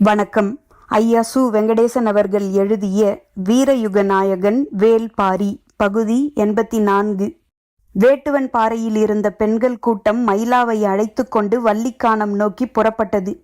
வணக்கம். ஐயா சு. வெங்கடேசன் அவர்கள் எழுதிய வீரயுக நாயகன் வேல்பாரி பகுதி எண்பத்தி நான்கு வேட்டுவன் பாறையில் இருந்த பெண்கள் கூட்டம் மயிலாவை அழைத்து கொண்டு வள்ளிக்கானம் நோக்கி புறப்பட்டது.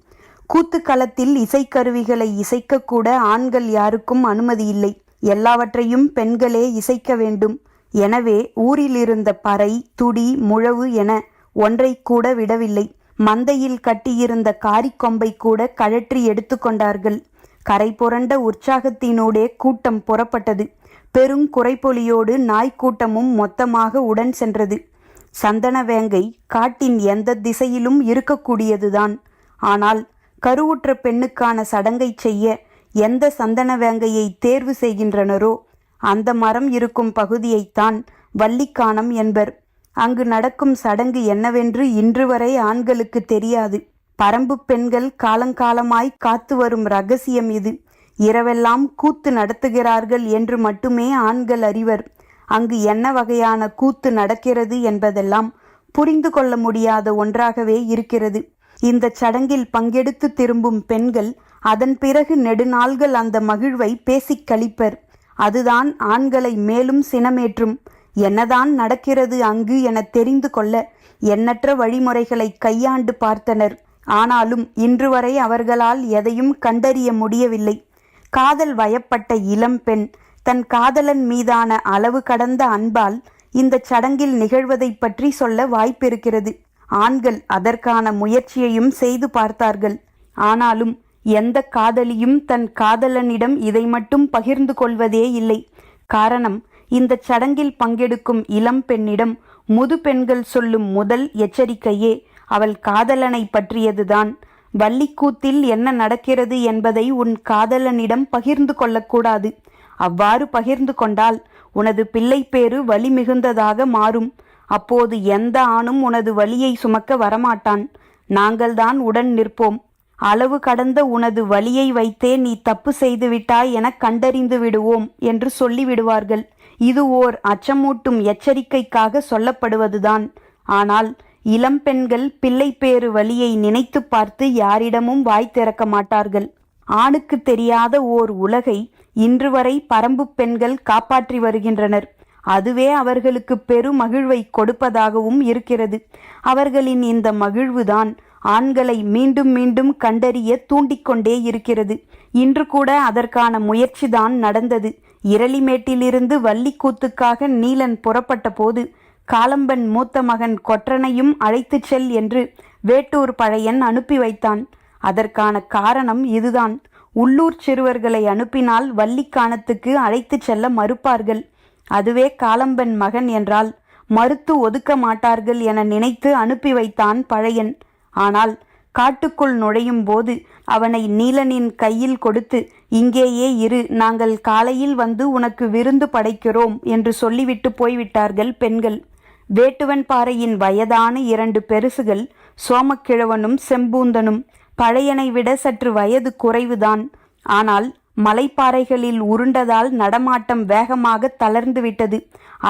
கூத்துக்களத்தில் இசைக்கருவிகளை இசைக்கக்கூட ஆண்கள் யாருக்கும் அனுமதி இல்லை. எல்லாவற்றையும் பெண்களே இசைக்க வேண்டும். எனவே ஊரில் இருந்த பறை துடி முழவு என ஒன்றை கூட விடவில்லை. மந்தையில் கட்டியிருந்த காரிக்கொம்பை கூட கழற்றி எடுத்துக்கொண்டார்கள் கரை புரண்ட உற்சாகத்தினூடே கூட்டம் புறப்பட்டது. பெரும் குறைப்பொலியோடு நாய்க்கூட்டமும் மொத்தமாக உடன் சென்றது. சந்தனவேங்கை காட்டின் எந்த திசையிலும் இருக்கக்கூடியதுதான். ஆனால் கருவுற்ற பெண்ணுக்கான சடங்கைச் செய்ய எந்த சந்தனவேங்கையை தேர்வு செய்கின்றனரோ அந்த மரம் இருக்கும் பகுதியைத்தான் வள்ளிக்கானம் என்பர். அங்கு நடக்கும் சடங்கு என்னவென்று இன்று வரை ஆண்களுக்கு தெரியாது. பரம்பு பெண்கள் காலங்காலமாய் காத்து வரும் ரகசியம் இது. இரவெல்லாம் கூத்து நடத்துகிறார்கள் என்று மட்டுமே ஆண்கள் அறிவர். அங்கு என்ன வகையான கூத்து நடக்கிறது என்பதெல்லாம் புரிந்து கொள்ள முடியாத ஒன்றாகவே இருக்கிறது. இந்த சடங்கில் பங்கெடுத்து திரும்பும் பெண்கள் அதன் பிறகு நெடுநாள்கள் அந்த மகிழ்வை பேசிக் கழிப்பர். அதுதான் ஆண்களை மேலும் சினமேற்றும். என்னதான் நடக்கிறது அங்கு என தெரிந்து கொள்ள எண்ணற்ற வழிமுறைகளை கையாண்டு பார்த்தனர். ஆனாலும் இன்று வரை அவர்களால் எதையும் கண்டறிய முடியவில்லை. காதல் வயப்பட்ட இளம் பெண் தன் காதலன் மீதான அளவு கடந்த அன்பால் இந்த சடங்கில் நிகழ்வதைப் பற்றி சொல்ல வாய்ப்பிருக்கிறது. ஆண்கள் அதற்கான முயற்சியையும் செய்து பார்த்தார்கள். ஆனாலும் எந்த காதலியும் தன் காதலனிடம் இதை மட்டும் பகிர்ந்து கொள்வதே இல்லை. காரணம் இந்த சடங்கில் பங்கெடுக்கும் இளம் பெண்ணிடம் முது பெண்கள் சொல்லும் முதல் எச்சரிக்கையே அவள் காதலனை பற்றியதுதான். வள்ளிக்கூத்தில் என்ன நடக்கிறது என்பதை உன் காதலனிடம் பகிர்ந்து கொள்ளக்கூடாது. அவ்வாறு பகிர்ந்து கொண்டால் உனது பிள்ளை பேரு வலி மிகுந்ததாக மாறும். அப்போது எந்த ஆணும் உனது வலியை சுமக்க வரமாட்டான். நாங்கள்தான் உடன் நிற்போம். அளவு கடந்த உனது வலியை வைத்தே நீ தப்பு செய்துவிட்டாய் என கண்டறிந்து விடுவோம் என்று சொல்லிவிடுவார்கள். இது ஓர் அச்சமூட்டும் எச்சரிக்கைக்காக சொல்லப்படுவதுதான். ஆனால் இளம் பெண்கள் பிள்ளை பேறு வழியை நினைத்து பார்த்து யாரிடமும் வாய் திறக்க மாட்டார்கள். ஆணுக்கு தெரியாத ஓர் உலகை இன்று வரை பரம்பு பெண்கள் காப்பாற்றி வருகின்றனர். அதுவே அவர்களுக்கு பெரும் மகிழ்வை கொடுப்பதாகவும் இருக்கிறது. அவர்களின் இந்த மகிழ்வுதான் ஆண்களை மீண்டும் மீண்டும் கண்டறிய தூண்டிக்கொண்டே இருக்கிறது. இன்று கூட அதற்கான முயற்சிதான் நடந்தது. இரளிமேட்டிலிருந்து வள்ளிக்கூத்துக்காக நீலன் புறப்பட்ட போது காலம்பன் மூத்த மகன் கொற்றனையும் அழைத்துச் செல் என்று வேட்டூர் பழையன் அனுப்பி வைத்தான். அதற்கான காரணம் இதுதான். உள்ளூர் சிறுவர்களை அனுப்பினால் வள்ளிக்கானத்துக்கு அழைத்துச் செல்ல மறுப்பார்கள். அதுவே காலம்பன் மகன் என்றால் மறுத்து ஒதுக்க மாட்டார்கள் என நினைத்து அனுப்பி வைத்தான் பழையன். ஆனால் காட்டுக்குள் நுழையும் போது அவனை நீலனின் கையில் கொடுத்து இங்கேயே இரு நாங்கள் காலையில் வந்து உனக்கு விருந்து படைக்கிறோம் என்று சொல்லிவிட்டு போய்விட்டார்கள் பெண்கள். வேட்டுவன் பாறையின் வயதான இரண்டு பெருசுகள் சோமக்கிழவனும் செம்பூந்தனும் பழையனை விட சற்று வயது குறைவுதான். ஆனால் மலைப்பாறைகளில் உருண்டதால் நடமாட்டம் வேகமாக தளர்ந்துவிட்டது.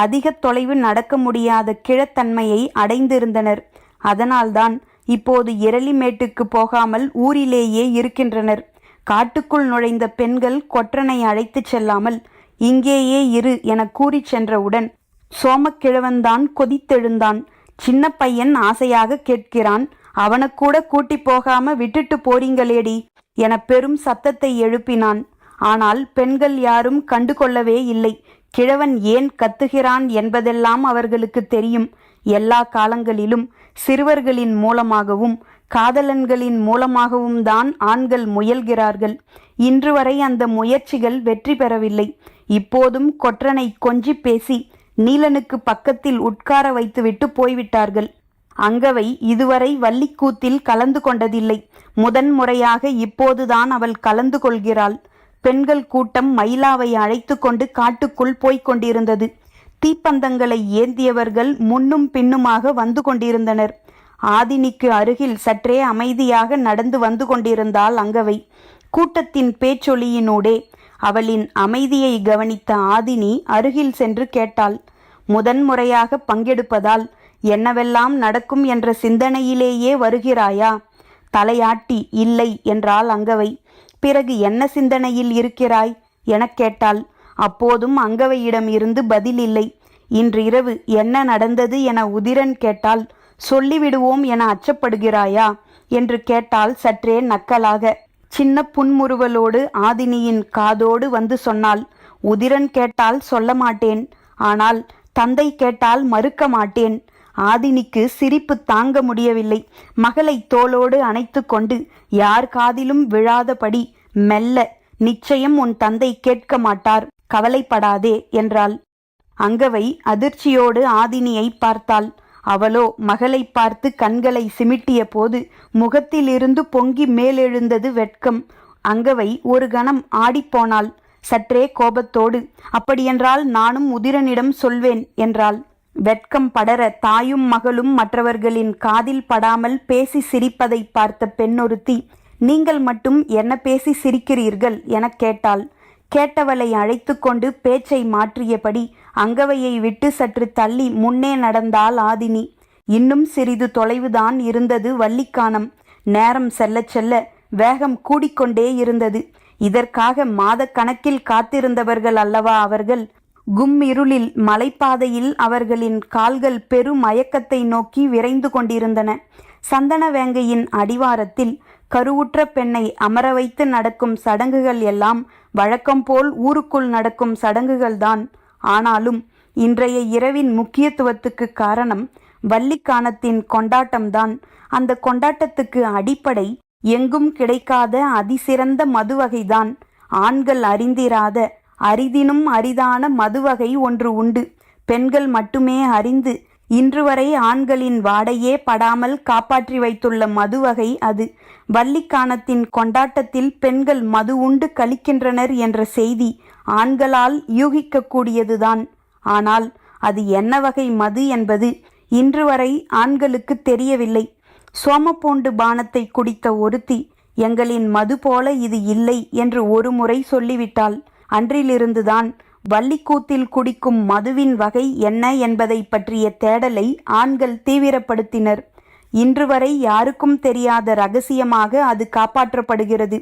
அதிக தொலைவு நடக்க முடியாத கிழத்தன்மையை அடைந்திருந்தனர். அதனால்தான் இப்போது இரளிமேட்டுக்கு போகாமல் ஊரிலேயே இருக்கின்றனர். காட்டுக்குள் நுழைந்த பெண்கள் கொற்றனை அழைத்துச் செல்லாமல் இங்கேயே இரு என கூறிச் சென்றவுடன் சோமக்கிழவன்தான் கொதித்தெழுந்தான். சின்ன பையன் ஆசையாக கேட்கிறான். அவனக்கூட கூட்டி போகாம விட்டுட்டு போறீங்களேடி என பெரும் சத்தத்தை எழுப்பினான். ஆனால் பெண்கள் யாரும் கண்டுகொள்ளவே இல்லை. கிழவன் ஏன் கத்துகிறான் என்பதெல்லாம் அவர்களுக்கு தெரியும். எல்லா காலங்களிலும் சிறுவர்களின் மூலமாகவும் காதலன்களின் மூலமாகவும் தான் ஆண்கள் முயல்கிறார்கள். இன்று வரை அந்த முயற்சிகள் வெற்றி பெறவில்லை. இப்போதும் கொற்றனை கொஞ்சி பேசி நீலனுக்கு பக்கத்தில் உட்கார வைத்துவிட்டு போய்விட்டார்கள். அங்கவை இதுவரை வள்ளிக்கூத்தில் கலந்து கொண்டதில்லை. முதன் முறையாக இப்போதுதான் அவள் கலந்து கொள்கிறாள். பெண்கள் கூட்டம் மயிலாவை அழைத்து கொண்டு காட்டுக்குள் போய்க் கொண்டிருந்தது. தீப்பந்தங்களை ஏந்தியவர்கள் முன்னும் பின்னுமாக வந்து கொண்டிருந்தனர். ஆதினிக்கு அருகில் சற்றே அமைதியாக நடந்து வந்து கொண்டிருந்தாள் அங்கவை. கூட்டத்தின் பேச்சொலியினூடே அவளின் அமைதியை கவனித்த ஆதினி அருகில் சென்று கேட்டாள் முதன்முறையாக பங்கெடுப்பதால் என்னவெல்லாம் நடக்கும் என்ற சிந்தனையிலேயே வருகிறாயா? தலையாட்டி இல்லை என்றாள் அங்கவை. பிறகு என்ன சிந்தனையில் இருக்கிறாய்? எனக் கேட்டாள். அப்போதும் அங்கவையிடம் இருந்து பதில் இல்லை. இன்றிரவு என்ன நடந்தது? என உதிரன் கேட்டால் சொல்லிவிடுவோம் என அச்சப்படுகிறாயா? என்று கேட்டால் சற்றே நக்கலாக. சின்ன புன்முறுவலோடு ஆதினியின் காதோடு வந்து சொன்னாள். உதிரன் கேட்டால் சொல்ல மாட்டேன். ஆனால் தந்தை கேட்டால் மறுக்க மாட்டேன். ஆதினிக்கு சிரிப்பு தாங்க முடியவில்லை. மகளை தோளோடு அணைத்து கொண்டு யார் காதிலும் விழாதபடி மெல்ல நிச்சயம் உன் தந்தை கேட்க மாட்டார். கவலைப்படாதே என்றாள். அங்கவை அதிர்ச்சியோடு ஆதினியை பார்த்தாள். அவளோ மகளை பார்த்து கண்களை சிமிட்டிய போது முகத்திலிருந்து பொங்கி மேலெழுந்தது வெட்கம். அங்கவை ஒரு கணம் ஆடிப்போனாள் சற்றே கோபத்தோடு அப்படியென்றால் நானும் உதிரனிடம் சொல்வேன் என்றாள். வெட்கம் படர தாயும் மகளும் மற்றவர்களின் காதில் படாமல் பேசி சிரிப்பதை பார்த்த பெண்ணொருத்தி நீங்கள் மட்டும் என்ன பேசி சிரிக்கிறீர்கள்? எனக் கேட்டாள். கேட்டவளை அழைத்து கொண்டு பேச்சை மாற்றியபடி அங்கவையை விட்டு சற்று தள்ளி முன்னே நடந்தாள் ஆதினி. இன்னும் சிறிது தொலைவுதான் இருந்தது வள்ளிக்கானம். நேரம் செல்லச் செல்ல வேகம் கூடிக்கொண்டே இருந்தது. இதற்காக மாதக்கணக்கில் காத்திருந்தவர்கள் அல்லவா அவர்கள்? கும் இருளில் மலைப்பாதையில் அவர்களின் கால்கள் பெரும் மயக்கத்தை நோக்கி விரைந்து கொண்டிருந்தன. சந்தனவேங்கையின் அடிவாரத்தில் கருவுற்ற பெண்ணை அமர வைத்து நடக்கும் சடங்குகள் எல்லாம் வழக்கம் போல் ஊருக்குள் நடக்கும் சடங்குகள்தான். ஆனாலும் இன்றைய இரவின் முக்கியத்துவத்துக்கு காரணம் வள்ளிக்கானத்தின் கொண்டாட்டம்தான். அந்த கொண்டாட்டத்துக்கு அடிப்படை எங்கும் கிடைக்காத அதிசிறந்த மதுவகைதான். ஆண்கள் அறிந்திராத அரிதினும் அரிதான மதுவகை ஒன்று உண்டு. பெண்கள் மட்டுமே அறிந்து இன்று வரை ஆண்களின் வாடையே படாமல் காப்பாற்றி வைத்துள்ள மதுவகை அது. வள்ளிக்கானத்தின் கொண்டாட்டத்தில் பெண்கள் மது உண்டு கழிக்கின்றனர் என்ற செய்தி ஆண்களால் யூகிக்கக்கூடியதுதான். ஆனால் அது என்ன வகை மது என்பது இன்று வரை ஆண்களுக்கு தெரியவில்லை. சோமப்பூண்டு பானத்தை குடித்த ஒருத்தி எங்களின் மது போல இது இல்லை என்று ஒரு முறை சொல்லிவிட்டாள். அன்றிலிருந்துதான் வள்ளிக்கூத்தில் குடிக்கும் மதுவின் வகை என்ன என்பதை பற்றிய தேடலை ஆண்கள் தீவிரப்படுத்தினர். இன்று வரை யாருக்கும் தெரியாத ரகசியமாக அது காப்பாற்றப்படுகிறது.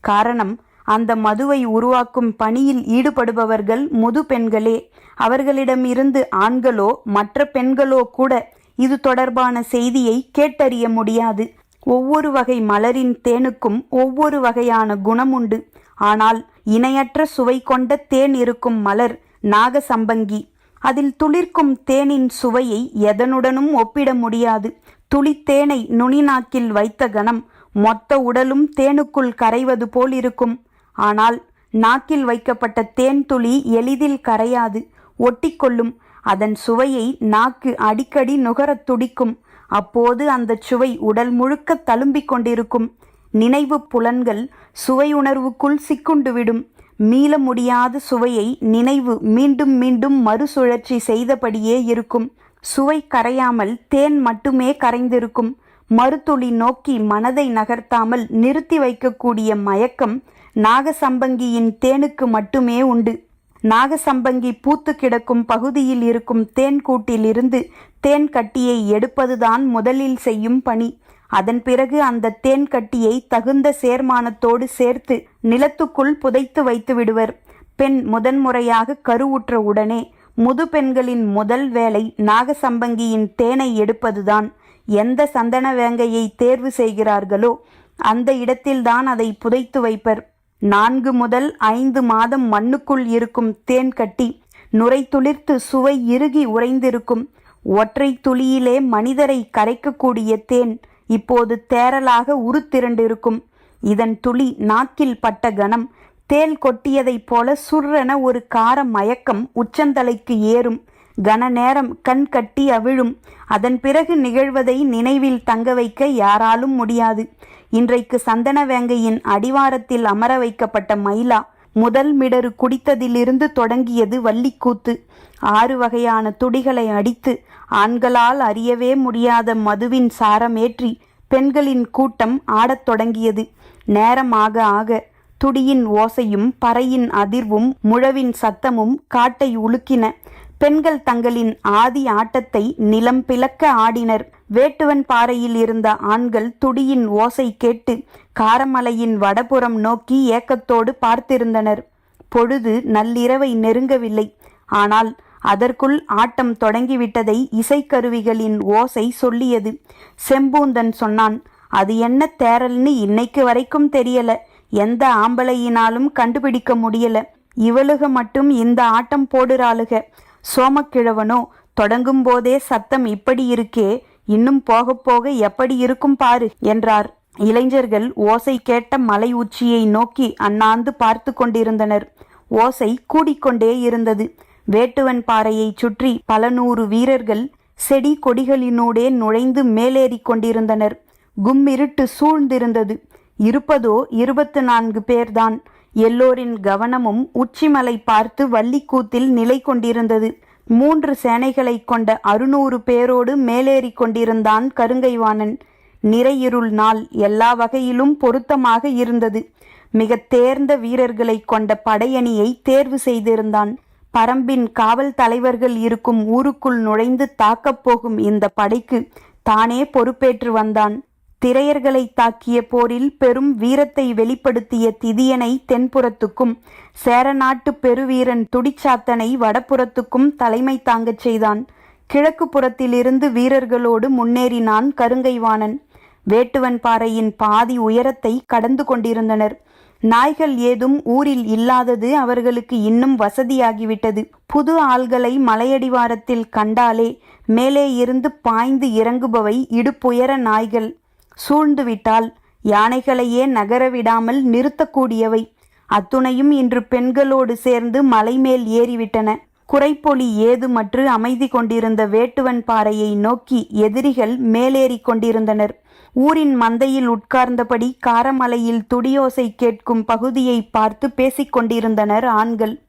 காரணம் அந்த மதுவை உருவாக்கும் பணியில் ஈடுபடுபவர்கள் முது பெண்களே. அவர்களிடமிருந்து ஆண்களோ மற்ற பெண்களோ கூட இது தொடர்பான செய்தியை கேட்டறிய முடியாது. ஒவ்வொரு வகை மலரின் தேனுக்கும் ஒவ்வொரு வகையான குணம் உண்டு ஆனால் இணையற்ற சுவை கொண்ட தேன் இருக்கும் மலர் நாகசம்பங்கி. அதில் துளிர்க்கும் தேனின் சுவையை எதனுடனும் ஒப்பிட முடியாது. துளித்தேனை நுனிநாக்கில் வைத்த கணம் மொத்த உடலும் தேனுக்குள் கரைவது போல் இருக்கும் ஆனால் நாக்கில் வைக்கப்பட்ட தேன் துளி எளிதில் கரையாது ஒட்டிக்கொள்ளும். அதன் சுவையை நாக்கு அடிக்கடி நுகரத் துடிக்கும். அப்போது அந்த சுவை உடல் முழுக்க தழும்பிக் கொண்டிருக்கும். நினைவு புலன்கள் சுவை உணர்வுக்குள் சிக்குண்டுவிடும். மீள முடியாத சுவையை நினைவு மீண்டும் மீண்டும் மறுசுழற்சி செய்தபடியே இருக்கும். சுவை கரையாமல் தேன் மட்டுமே கரைந்திருக்கும். மறுத்துளி நோக்கி மனதை நகர்த்தாமல் நிறுத்தி வைக்கக்கூடிய மயக்கம் நாகசம்பங்கியின் தேனுக்கு மட்டுமே உண்டு. நாகசம்பங்கி பூத்து கிடக்கும் பகுதியில் இருக்கும் தேன் கூட்டிலிருந்து தேன் கட்டியை எடுப்பதுதான் முதலில் செய்யும் பணி. அதன் பிறகு அந்த தேன் கட்டியை தகுந்த சேர்மானத்தோடு சேர்த்து நிலத்துக்குள் புதைத்து வைத்து விடுவர். பெண் முதன்முறையாக கருவுற்ற உடனே முது பெண்களின் முதல் வேலை நாகசம்பங்கியின் தேனை எடுப்பதுதான். எந்த சந்தன வேங்கையை தேர்வு செய்கிறார்களோ அந்த இடத்தில்தான் அதை புதைத்து வைப்பர். நான்கு முதல் ஐந்து மாதம் மண்ணுக்குள் இருக்கும் தேன் கட்டி நுரை துளிர்த்து சுவை இறுகி உறைந்திருக்கும். ஒற்றை துளியிலே மனிதரை கரைக்கக்கூடிய தேன் இப்போது தேரலாக உருத்திரண்டிருக்கும். இதன் துளி நாக்கில் பட்ட கணம் தேல் கொட்டியதைப் போல சுர்ரென ஒரு கார மயக்கம் உச்சந்தலைக்கு ஏறும். கன நேரம் கண் கட்டி அவிழும். அதன் பிறகு நிகழ்வதை நினைவில் தங்க வைக்க யாராலும் முடியாது. இன்றைக்கு சந்தனவேங்கையின் அடிவாரத்தில் அமர வைக்கப்பட்ட மயிலா முதல் மிடரு குடித்ததிலிருந்து தொடங்கியது வள்ளிக்கூத்து. ஆறு வகையான துடிகளை அடித்து ஆண்களால் அறியவே முடியாத மதுவின் சாரமேற்றி பெண்களின் கூட்டம் ஆடத் தொடங்கியது. நேரமாக ஆக துடியின் ஓசையும் பறையின் அதிர்வும் முழவின் சத்தமும் காட்டை உலுக்கின. பெண்கள் தங்களின் ஆதி ஆட்டத்தை நிலம் பிளக்க ஆடினர். வேட்டுவன் பாறையில் இருந்த ஆண்கள் துடியின் ஓசை கேட்டு காரமலையின் வடபுறம் நோக்கி ஏக்கத்தோடு பார்த்திருந்தனர். பொழுது நள்ளிரவை நெருங்கவில்லை. ஆனால் அதற்குள் ஆட்டம் தொடங்கிவிட்டதை இசைக்கருவிகளின் ஓசை சொல்லியது. செம்பூந்தன் சொன்னான் அது என்ன தேரல்னு இன்னைக்கு வரைக்கும் தெரியல. எந்த ஆம்பளையினாலும் கண்டுபிடிக்க முடியல. இவளுக மட்டும் இந்த ஆட்டம் போடுறாளுக. சோமக்கிழவனோ தொடங்கும் போதே சத்தம் இப்படி இருக்கே இன்னும் போக போக எப்படி இருக்கும் பாரு என்றார். இளைஞர்கள் ஓசை கேட்ட மலை உச்சியை நோக்கி அண்ணாந்து பார்த்து கொண்டிருந்தனர். ஓசை கூடிக்கொண்டே இருந்தது. வேட்டுவன் பாறையை சுற்றி பல நூறு வீரர்கள் செடி கொடிகளினூடே நுழைந்து மேலேறிக் கொண்டிருந்தனர். கும்மிருட்டு சூழ்ந்திருந்தது. இருப்பதோ இருபத்து நான்கு பேர்தான். எல்லோரின் கவனமும் உச்சிமலை பார்த்து வள்ளிக்கூத்தில் நிலை கொண்டிருந்தது. மூன்று சேனைகளைக் கொண்ட அறுநூறு பேரோடு மேலேறி கொண்டிருந்தான் கருங்கைவாணன். நிறையிருள் நாள் எல்லா வகையிலும் பொருத்தமாக இருந்தது. மிக தேர்ந்த வீரர்களைக் கொண்ட படையணியை தேர்வு செய்திருந்தான். பரம்பின் காவல் தலைவர்கள் இருக்கும் ஊருக்குள் நுழைந்து தாக்கப் போகும் இந்த படைக்கு தானே பொறுப்பேற்று வந்தான். திரையர்களை தாக்கிய போரில் பெரும் வீரத்தை வெளிப்படுத்திய திதியனை தென்புறத்துக்கும் சேரநாட்டு பெருவீரன் துடிச்சாத்தனை வடபுறத்துக்கும் தலைமை தாங்கச் செய்தான். கிழக்கு புறத்திலிருந்து வீரர்களோடு முன்னேறினான் கருங்கைவாணன். வேட்டுவன் பாறையின் பாதி உயரத்தை கடந்து கொண்டிருந்தனர். நாய்கள் ஏதும் ஊரில் இல்லாதது அவர்களுக்கு இன்னும் வசதியாகிவிட்டது. புது ஆள்களை மலையடிவாரத்தில் கண்டாலே மேலே இருந்து பாய்ந்து இறங்குபவை இடுப்புயர நாய்கள். சூழ்ந்துவிட்டால் யானைகளையே நகரவிடாமல் நிறுத்தக்கூடியவை. அத்துணையும் இன்று பெண்களோடு சேர்ந்து மலைமேல் ஏறிவிட்டன. குறைப்பொலி ஏதுமற்று அமைதி கொண்டிருந்த வேட்டுவன் பாறையை நோக்கி எதிரிகள் மேலேறிக் கொண்டிருந்தனர். ஊரின் மந்தையில் உட்கார்ந்தபடி காரமலையில் துடியோசை கேட்கும் பகுதியை பார்த்து பேசிக் கொண்டிருந்தனர் ஆண்கள்.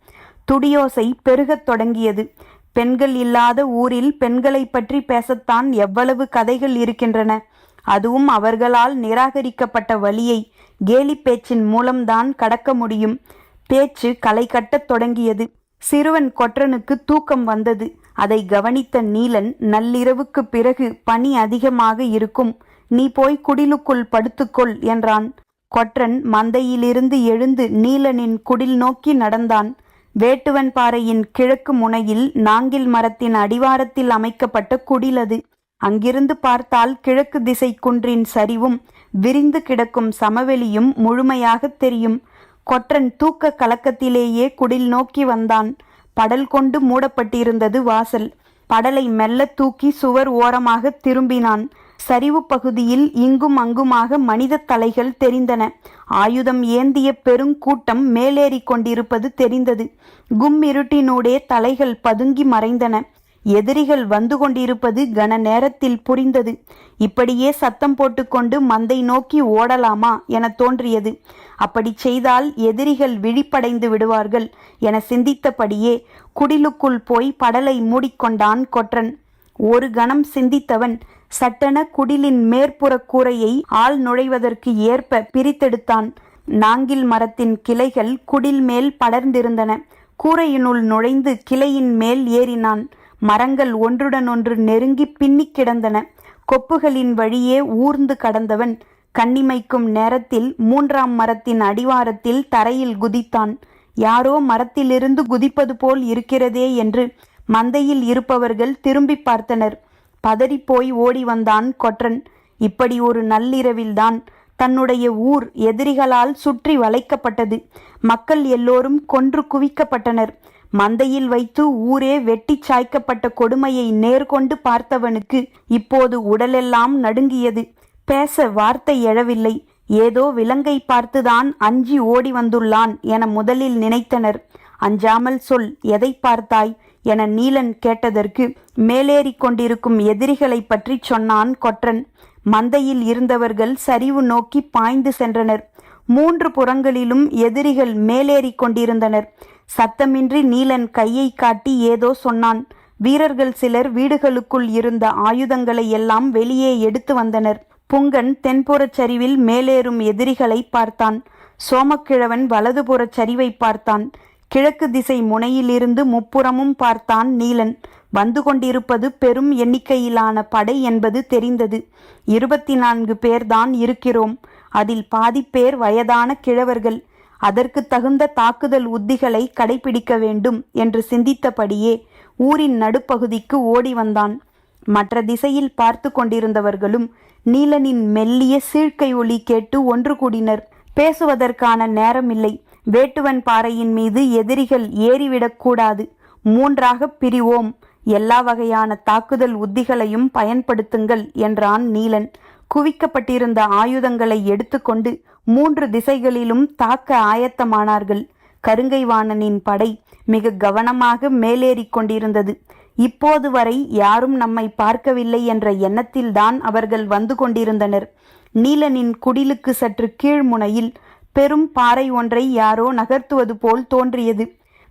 துடியோசை பெருகத் தொடங்கியது. பெண்கள் இல்லாத ஊரில் பெண்களை பற்றி பேசத்தான் எவ்வளவு கதைகள் இருக்கின்றன. அதுவும் அவர்களால் நிராகரிக்கப்பட்ட வழியை கேலி பேச்சின் மூலம்தான் கடக்க முடியும். பேச்சு களை கட்டத் தொடங்கியது. சிறுவன் கொற்றனுக்கு தூக்கம் வந்தது. அதை கவனித்த நீலன் நள்ளிரவுக்கு பிறகு பனி அதிகமாக இருக்கும். நீ போய் குடிலுக்குள் படுத்துக்கொள் என்றான். கொற்றன் மந்தையிலிருந்து எழுந்து நீலனின் குடில் நோக்கி நடந்தான். வேட்டுவன் பாறையின் கிழக்கு முனையில் நாங்கில் மரத்தின் அடிவாரத்தில் அமைக்கப்பட்ட குடில் அது. அங்கிருந்து பார்த்தால் கிழக்கு திசை குன்றின் சரிவும் விரிந்து கிடக்கும் சமவெளியும் முழுமையாக தெரியும். கொற்றன் தூக்க கலக்கத்திலேயே குடில் நோக்கி வந்தான். படல் கொண்டு மூடப்பட்டிருந்தது வாசல். படலை மெல்ல தூக்கி சுவர் ஓரமாக திரும்பினான். சரிவு பகுதியில் இங்கும் அங்குமாக மனித தலைகள் தெரிந்தன. ஆயுதம் ஏந்திய பெருங்கூட்டம் மேலேறி கொண்டிருப்பது தெரிந்தது. கும் இருட்டினூடே தலைகள் பதுங்கி மறைந்தன. எதிரிகள் வந்து கொண்டிருப்பது கன நேரத்தில் புரிந்தது. இப்படியே சத்தம் போட்டுக்கொண்டு மந்தை நோக்கி ஓடலாமா என தோன்றியது. அப்படி செய்தால் எதிரிகள் விழிப்படைந்து விடுவார்கள் என சிந்தித்தபடியே குடிலுக்குள் போய் படலை மூடிக்கொண்டான் கொற்றன். ஒரு கணம் சிந்தித்தவன் சட்டென குடிலின் மேற்புற கூரையை ஆள் நுழைவதற்கு ஏற்ப பிரித்தெடுத்தான். நாங்கில் மரத்தின் கிளைகள் குடில் மேல் படர்ந்திருந்தன. கூரையினுள் நுழைந்து கிளையின் மேல் ஏறினான். மரங்கள் ஒன்றுடன் ஒன்று நெருங்கி பின்னிக் கிடந்தன. கொப்புகளின் வழியே ஊர்ந்து கடந்தவன் கண்ணிமைக்கும் நேரத்தில் மூன்றாம் மரத்தின் அடிவாரத்தில் தரையில் குதித்தான். யாரோ மரத்திலிருந்து குதிப்பது போல் இருக்கிறதே என்று மந்தையில் இருப்பவர்கள் திரும்பி பார்த்தனர். பதறிப்போய் ஓடி வந்தான் கொற்றன். இப்படி ஒரு நள்ளிரவில்தான் தன்னுடைய ஊர் எதிரிகளால் சுற்றி வளைக்கப்பட்டது. மக்கள் எல்லோரும் கொன்று குவிக்கப்பட்டனர். மந்தையில் வைத்து ஊரே வெட்டிச் சாய்க்கப்பட்ட கொடுமையை நேர்கொண்டு பார்த்தவனுக்கு இப்போது உடலெல்லாம் நடுங்கியது. பேச வார்த்தை எழவில்லை. ஏதோ விலங்கை பார்த்துதான் அஞ்சி ஓடி வந்துள்ளான் என முதலில் நினைத்தனர். அஞ்சாமல் சொல் எதை பார்த்தாய்? என நீலன் கேட்டதற்கு மேலேறி கொண்டிருக்கும் எதிரிகளை பற்றி சொன்னான் கொற்றன். மந்தையில் இருந்தவர்கள் சரிவு நோக்கி பாய்ந்து சென்றனர். மூன்று புறங்களிலும் எதிரிகள் மேலேறிக் கொண்டிருந்தனர். சத்தமின்றி நீலன் கையை காட்டி ஏதோ சொன்னான். வீரர்கள் சிலர் வீடுகளுக்குள் இருந்த ஆயுதங்களை எல்லாம் வெளியே எடுத்து வந்தனர். புங்கன் தென்புறச் சரிவில் மேலேறும் எதிரிகளை பார்த்தான். சோமக்கிழவன் வலதுபுறச் சரிவை பார்த்தான். கிழக்கு திசை முனையிலிருந்து முப்புறமும் பார்த்தான் நீலன். வந்து கொண்டிருப்பது பெரும் எண்ணிக்கையிலான படை என்பது தெரிந்தது. இருபத்தி நான்கு பேர்தான் இருக்கிறோம். அதில் பாதிப்பேர் வயதான கிழவர்கள். அதற்கு தகுந்த தாக்குதல் உத்திகளை கடைபிடிக்க வேண்டும் என்று சிந்தித்தபடியே ஊரின் நடுப்பகுதிக்கு ஓடி வந்தான். மற்ற திசையில் பார்த்து கொண்டிருந்தவர்களும் நீலனின் மெல்லிய சீழ்க்கை ஒளி கேட்டு ஒன்று கூடினர். பேசுவதற்கான நேரமில்லை வேட்டுவன் பாறையின் மீது எதிரிகள் ஏறிவிடக்கூடாது மூன்றாக பிரிவோம். எல்லா வகையான தாக்குதல் உத்திகளையும் பயன்படுத்துங்கள் என்றான் நீலன். குவிக்கப்பட்டிருந்த ஆயுதங்களை எடுத்துக்கொண்டு மூன்று திசைகளிலும் தாக்க ஆயத்தமானார்கள். கருங்கைவாணனின் படை மிக கவனமாக மேலேறி கொண்டிருந்தது. இப்போது வரை யாரும் நம்மை பார்க்கவில்லை என்ற எண்ணத்தில்தான் அவர்கள் வந்து கொண்டிருந்தனர். நீலனின் குடிலுக்கு சற்று கீழ்முனையில் பெரும் பாறை ஒன்றை யாரோ நகர்த்துவது போல் தோன்றியது.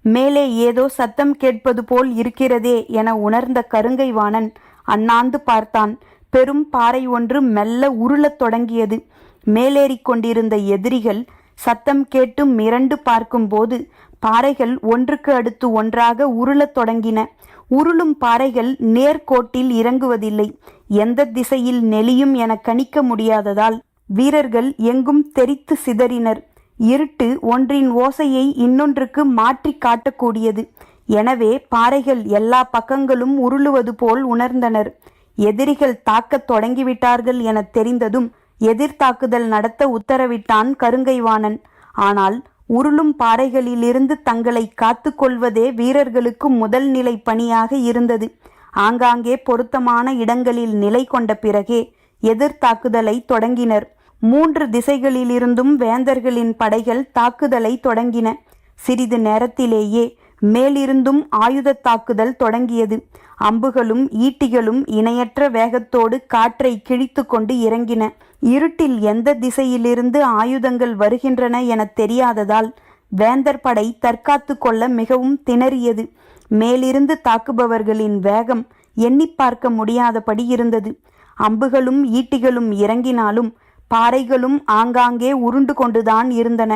மேலே ஏதோ சத்தம் கேட்பது போல் இருக்கிறதே என உணர்ந்த கருங்கைவாணன் அண்ணாந்து பார்த்தான். பெரும் பாறை ஒன்று மெல்ல உருளத் தொடங்கியது. மேலேறிக் கொண்டிருந்த எதிரிகள் சத்தம் கேட்டு மிரண்டு பார்க்கும்போது பாறைகள் ஒன்றுக்கு அடுத்து ஒன்றாக உருளத் தொடங்கின. உருளும் பாறைகள் நேர்கோட்டில் இறங்குவதில்லை. எந்த திசையில் நெளியும் என கணிக்க முடியாததால் வீரர்கள் எங்கும் தெரித்து சிதறினர். இருட்டு ஒன்றின் ஓசையை இன்னொன்றுக்கு மாற்றி காட்டக்கூடியது. எனவே பாறைகள் எல்லா பக்கங்களும் உருளுவது போல் உணர்ந்தனர். எதிரிகள் தாக்கத் தொடங்கிவிட்டார்கள் என தெரிந்ததும் எதிர்த்தாக்குதல் நடத்த உத்தரவிட்டான் கருங்கைவாணன். ஆனால் உருளும் பாறைகளிலிருந்து தங்களை காத்து கொள்வதே வீரர்களுக்கு முதல் நிலை பணியாக இருந்தது. ஆங்காங்கே பொருத்தமான இடங்களில் நிலை கொண்ட பிறகே எதிர்த்தாக்குதலை தொடங்கினர். மூன்று திசைகளிலிருந்தும் வேந்தர்களின் படைகள் தாக்குதலை தொடங்கின. சிறிது நேரத்திலேயே மேலிருந்தும் ஆயுத தாக்குதல் தொடங்கியது. அம்புகளும் ஈட்டிகளும் இணையற்ற வேகத்தோடு காற்றை கிழித்து கொண்டு இறங்கின. இருட்டில் எந்த திசையிலிருந்து ஆயுதங்கள் வருகின்றன என தெரியாததால் வேந்தர் படை தற்காத்து கொள்ள மிகவும் திணறியது. மேலிருந்து தாக்குபவர்களின் வேகம் எண்ணி பார்க்க முடியாதபடி இருந்தது. அம்புகளும் ஈட்டிகளும் இறங்கினாலும் பாறைகளும் ஆங்காங்கே உருண்டு கொண்டுதான் இருந்தன.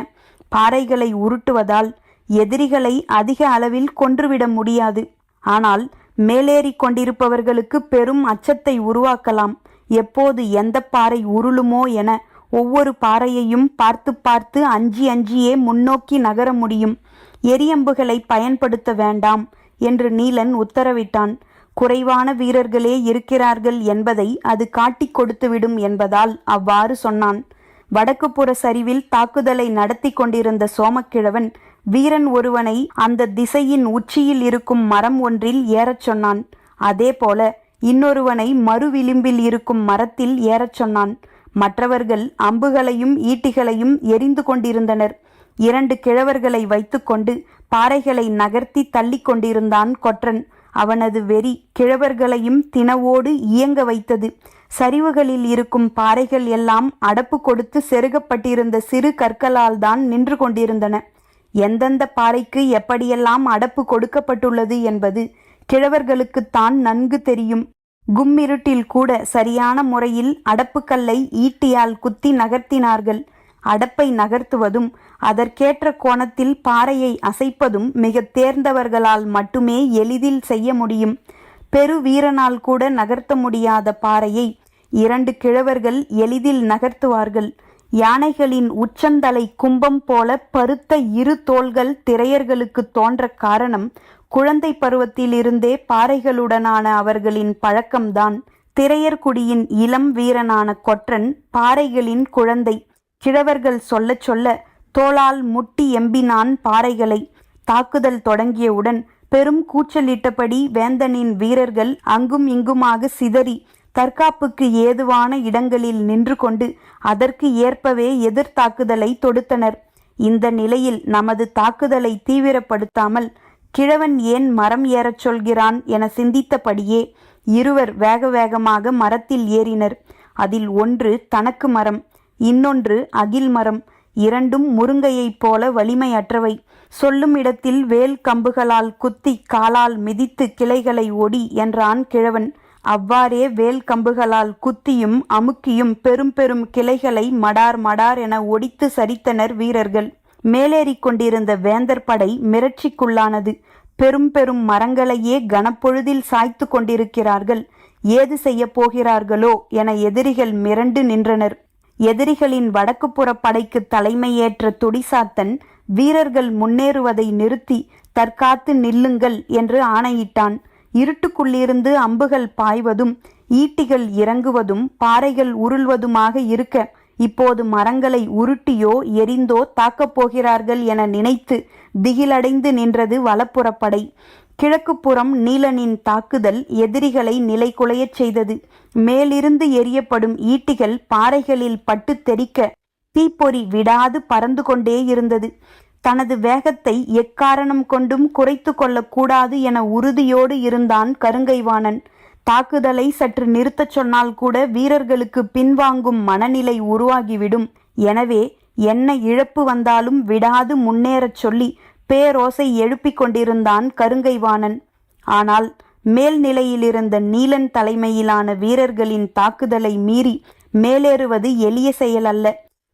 பாறைகளை உருட்டுவதால் எதிரிகளை அதிக அளவில் கொன்றுவிட முடியாது. ஆனால் மேலேறி கொண்டிருப்பவர்களுக்கு பெரும் அச்சத்தை உருவாக்கலாம். எப்போது எந்த பாறை உருளுமோ என ஒவ்வொரு பாறையையும் பார்த்து பார்த்து அஞ்சி அஞ்சியே முன்னோக்கி நகர முடியும். எரியம்புகளை பயன்படுத்த வேண்டாம் என்று நீலன் உத்தரவிட்டான். குறைவான வீரர்களே இருக்கிறார்கள் என்பதை அது காட்டிக் கொடுத்துவிடும் என்பதால் அவ்வாறு சொன்னான். வடக்கு புற சரிவில் தாக்குதலை நடத்தி கொண்டிருந்த சோமக்கிழவன் வீரன் ஒருவனை அந்த திசையின் உச்சியில் இருக்கும் மரம் ஒன்றில் ஏறச் சொன்னான். அதேபோல இன்னொருவனை மறுவிளிம்பில் இருக்கும் மரத்தில் ஏறச் சொன்னான். மற்றவர்கள் அம்புகளையும் ஈட்டிகளையும் எரிந்து கொண்டிருந்தனர். இரண்டு கிழவர்களை வைத்துக்கொண்டு பாறைகளை நகர்த்தி தள்ளி கொண்டிருந்தான் கொற்றன். அவனது வெறி கிழவர்களையும் தினவோடு இயங்க வைத்தது. சரிவுகளில் இருக்கும் பாறைகள் எல்லாம் அடப்பு கொடுத்து செருகப்பட்டிருந்த சிறு கற்களால் தான் நின்று கொண்டிருந்தன. எந்தெந்த பாறைக்கு எப்படியெல்லாம் அடப்பு கொடுக்கப்பட்டுள்ளது என்பது கிழவர்களுக்குத்தான் நன்கு தெரியும். கும்மிருட்டில் கூட சரியான முறையில் அடப்புக்கல்லை ஈட்டியால் குத்தி நகர்த்தினார்கள். அடப்பை நகர்த்துவதும் அதற்கேற்ற கோணத்தில் பாறையை அசைப்பதும் மிக தேர்ந்தவர்களால் மட்டுமே எளிதில் செய்ய முடியும். பெரு வீரனால் கூட நகர்த்த முடியாத பாறையை இரண்டு கிழவர்கள் எளிதில் நகர்த்துவார்கள். யானைகளின் உச்சந்தலை கும்பம் போல பருத்த இரு தோள்கள் திரையர்களுக்கு தோன்ற காரணம் குழந்தை பருவத்திலிருந்தே பாறைகளுடனான அவர்களின் பழக்கம்தான். திரையர்குடியின் இளம் வீரனான கொற்றன் பாறைகளின் குழந்தை. கிழவர்கள் சொல்லச் சொல்ல தோளால் முட்டி எம்பினான் பாறைகளை. தாக்குதல் தொடங்கியவுடன் பெரும் கூச்சலிட்டபடி வேந்தனின் வீரர்கள் அங்கும் இங்குமாக சிதறி தற்காப்புக்கு ஏதுவான இடங்களில் நின்று கொண்டு அதற்கு ஏற்பவே எதிர்த்தாக்குதலை தொடுத்தனர். இந்த நிலையில் நமது தாக்குதலை தீவிரப்படுத்தாமல் கிழவன் ஏன் மரம் ஏறச் சொல்கிறான் என சிந்தித்தபடியே இருவர் வேக வேகமாக மரத்தில் ஏறினர். அதில் ஒன்று தனக்கு மரம் இன்னொன்று அகில் மரம் இரண்டும் முருங்கையைப் போல வலிமையற்றவை. சொல்லும் இடத்தில் வேல் கம்புகளால் குத்தி காலால் மிதித்து கிளைகளை ஒடி என்றான் கிழவன். அவ்வாறே வேல் கம்புகளால் குத்தியும் அமுக்கியும் பெரும் பெரும் கிளைகளை மடார் மடார் என ஒடித்து சரித்தனர் வீரர்கள். மேலேறிக் கொண்டிருந்த வேந்தர் படை மிரட்சிக்குள்ளானது. பெரும் பெரும் மரங்களையே கனப்பொழுதில் சாய்த்து கொண்டிருக்கிறார்கள். ஏது செய்யப் போகிறார்களோ என எதிரிகள் மிரண்டு நின்றனர். எதிரிகளின் வடக்குப்புற படைக்கு தலைமையேற்ற துடிசாத்தன் வீரர்கள் முன்னேறுவதை நிறுத்தி தற்காத்து நில்லுங்கள் என்று ஆணையிட்டான். இருட்டுக்குள்ளிருந்து அம்புகள் பாய்வதும் ஈட்டிகள் இறங்குவதும் பாறைகள் உருள்வதுமாக இருக்க இப்போது மரங்களை உருட்டியோ எரிந்தோ தாக்கப் போகிறார்கள் என நினைத்து திகிலடைந்து நின்றது வலப்புறப்படை. கிழக்குப்புறம் நீலனின் தாக்குதல் எதிரிகளை நிலைகுலையச் செய்தது. மேலிருந்து எரியப்படும் ஈட்டிகள் பாறைகளில் பட்டு தெறிக்க தீப்பொறி விடாது பறந்து கொண்டே இருந்தது. தனது வேகத்தை எக்காரணம் கொண்டும் குறைத்து கொள்ளக்கூடாது என உறுதியோடு இருந்தான் கருங்கைவாணன். தாக்குதலை சற்று நிறுத்தச் சொன்னால் கூட வீரர்களுக்கு பின்வாங்கும் மனநிலை உருவாகிவிடும். எனவே என்ன இழப்பு வந்தாலும் விடாது முன்னேறச் சொல்லி பேரோசை எழுப்பிக் கொண்டிருந்தான் கருங்கைவாணன். ஆனால் மேல்நிலையிலிருந்த நீலன் தலைமையிலான வீரர்களின் தாக்குதலை மீறி மேலேறுவது எளிய செயல் அல்ல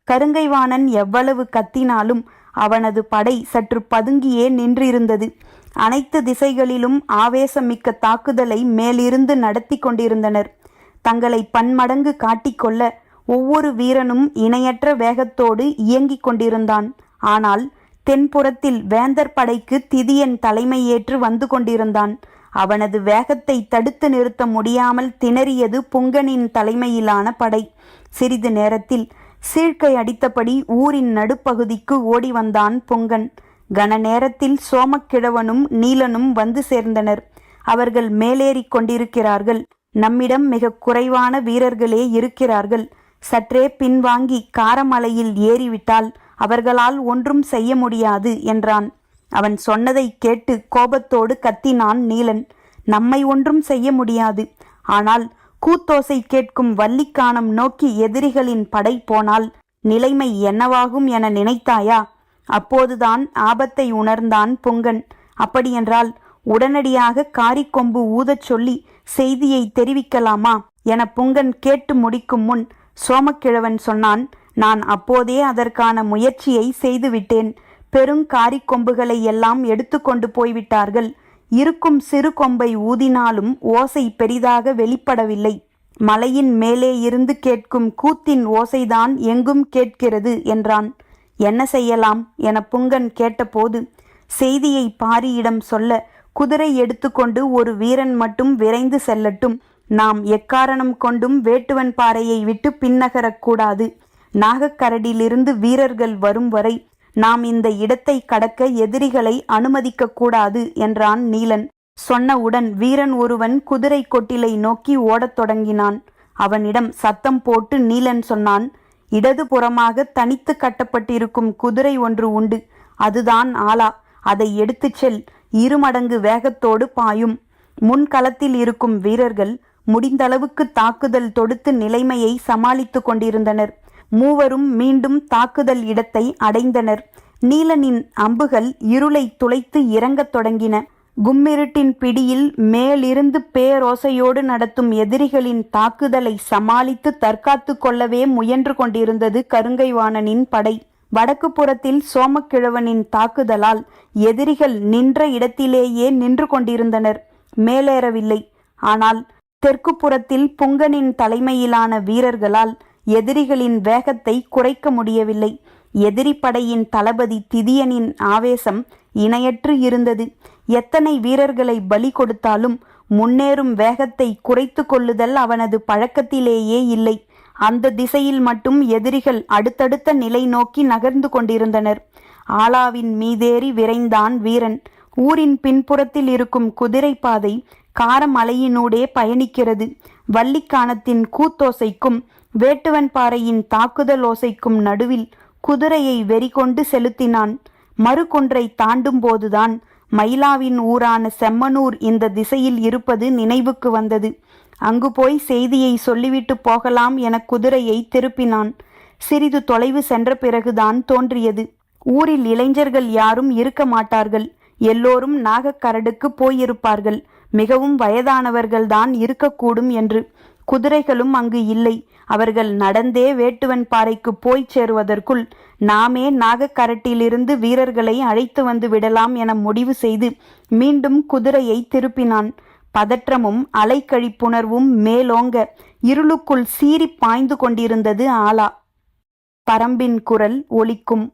கருங்கைவாணன் எவ்வளவு கத்தினாலும் அவனது படை சற்று பதுங்கியே நின்றிருந்தது. அனைத்து திசைகளிலும் ஆவேசமிக்க தாக்குதலை மேலிருந்து நடத்தி கொண்டிருந்தனர். தங்களை பன்மடங்கு காட்டிக்கொள்ள ஒவ்வொரு வீரனும் இணையற்ற வேகத்தோடு இயங்கிக் கொண்டிருந்தான். ஆனால் தென்புறத்தில் வேந்தர் படைக்கு திதியன் தலைமையேற்று வந்து கொண்டிருந்தான். அவனது வேகத்தை தடுத்து நிறுத்த முடியாமல் திணறியது புங்கனின் தலைமையிலான படை. சிறிது நேரத்தில் சீழ்க்கை அடித்தபடி ஊரின் நடுப்பகுதிக்கு ஓடி வந்தான் பொங்கன். கன நேரத்தில் சோமக்கிழவனும் நீலனும் வந்து சேர்ந்தனர். அவர்கள் மேலேறி கொண்டிருக்கிறார்கள். நம்மிடம் மிக குறைவான வீரர்களே இருக்கிறார்கள். சற்றே பின்வாங்கி காரமலையில் ஏறிவிட்டால் அவர்களால் ஒன்றும் செய்ய முடியாது என்றான். அவன் சொன்னதை கேட்டு கோபத்தோடு கத்தினான் நீலன். நம்மை ஒன்றும் செய்ய முடியாது. ஆனால் கூத்தோசை கேட்கும் வள்ளிக்கானம் நோக்கி எதிரிகளின் படை போனால் நிலைமை என்னவாகும் என நினைத்தாயா? அப்போதுதான் ஆபத்தை உணர்ந்தான் பொங்கன். அப்படியென்றால் உடனடியாக காரிக்கொம்பு ஊதச் சொல்லி செய்தியை தெரிவிக்கலாமா? என புங்கன் கேட்டு முடிக்கும் முன் சோமக்கிழவன் சொன்னான் நான் அப்போதே அதற்கான முயற்சியை செய்துவிட்டேன். பெருங்காரிக்கொம்புகளை எல்லாம் எடுத்துக்கொண்டு போய்விட்டார்கள். இருக்கும் சிறு கொம்பை ஊதினாலும் ஓசை பெரிதாக வெளிப்படவில்லை. மலையின் மேலே இருந்து கேட்கும் கூத்தின் ஓசைதான் எங்கும் கேட்கிறது என்றான். என்ன செய்யலாம் என புங்கன் கேட்டபோது செய்தியை பாரியிடம் சொல்ல குதிரை எடுத்துக்கொண்டு ஒரு வீரன் மட்டும் விரைந்து செல்லட்டும். நாம் எக்காரணம் கொண்டும் வேட்டுவன் பாறையை விட்டு பின்னகரக்கூடாது நாகக்கரடியிலிருந்து வீரர்கள் வரும் வரை நாம் இந்த இடத்தை கடக்க எதிரிகளை அனுமதிக்க கூடாது என்றான் நீலன். சொன்னவுடன் வீரன் ஒருவன் குதிரை கொட்டிலை நோக்கி ஓடத் தொடங்கினான். அவனிடம் சத்தம் போட்டு நீலன் சொன்னான் இடதுபுறமாக தனித்து கட்டப்பட்டிருக்கும் குதிரை ஒன்று உண்டு. அதுதான் ஆலா அதை எடுத்துச் செல். இருமடங்கு வேகத்தோடு பாயும். முன்களத்தில் இருக்கும் வீரர்கள் முடிந்தளவுக்கு தாக்குதல் தொடுத்து நிலைமையை சமாளித்துக் கொண்டிருந்தனர். மூவரும் மீண்டும் தாக்குதல் இடத்தை அடைந்தனர். நீலனின் அம்புகள் இருளை துளைத்து இறங்கத் தொடங்கின. கும்மிருட்டின் பிடியில் மேலிருந்து பேரோசையோடு நடத்தும் எதிரிகளின் தாக்குதலை சமாளித்து தற்காத்து கொள்ளவே முயன்று கொண்டிருந்தது கருங்கைவாணனின் படை. வடக்கு புறத்தில் சோமக்கிழவனின் தாக்குதலால் எதிரிகள் நின்ற இடத்திலேயே நின்று கொண்டிருந்தனர். மேலேறவில்லை. ஆனால் தெற்கு புறத்தில் புங்கனின் தலைமையிலான வீரர்களால் எதிரிகளின் வேகத்தை குறைக்க முடியவில்லை. எதிரி படையின் தளபதி திதியனின் ஆவேசம் இணையற்று இருந்தது. எத்தனை வீரர்களை பலி கொடுத்தாலும் முன்னேறும் வேகத்தை குறைத்து கொள்ளுதல் அவனது பழக்கத்திலேயே இல்லை. அந்த திசையில் மட்டும் எதிரிகள் அடுத்தடுத்த நிலை நோக்கி நகர்ந்து கொண்டிருந்தனர். ஆலாவின் மீதேறி விரைந்தான் வீரன். ஊரின் பின்புறத்தில் இருக்கும் குதிரை பாதை காரமலையினூடே பயணிக்கிறது. வள்ளிக்கானத்தின் கூத்தோசைக்கும் வேட்டுவன் பாறையின் தாக்குதல் ஓசைக்கும் நடுவில் குதிரையை வெறிகொண்டு செலுத்தினான். மறுகொன்றை தாண்டும் போதுதான் மயிலாவின் ஊரான செம்மனூர் இந்த திசையில் இருப்பது நினைவுக்கு வந்தது. அங்கு போய் செய்தியை சொல்லிவிட்டு போகலாம் என குதிரையை திருப்பினான். சிறிது தொலைவு சென்ற பிறகுதான் தோன்றியது. ஊரில் இளைஞர்கள் யாரும் இருக்க மாட்டார்கள். எல்லோரும் நாகக்கரடுக்கு போயிருப்பார்கள். மிகவும் வயதானவர்கள்தான் இருக்கக்கூடும் என்று. குதிரைகளும் அங்கு இல்லை. அவர்கள் நடந்தே வேட்டுவன் பாறைக்கு போய்ச் சேருவதற்குள் நாமே நாகக்கரட்டிலிருந்து வீரர்களை அழைத்து வந்து விடலாம் என முடிவு செய்து மீண்டும் குதிரையை திருப்பினான். பதற்றமும் அலைக்கழிப்புணர்வும் மேலோங்க இருளுக்குள் சீறி பாய்ந்து கொண்டிருந்தது ஆலா பரம்பின் குரல் ஒலிக்கும்.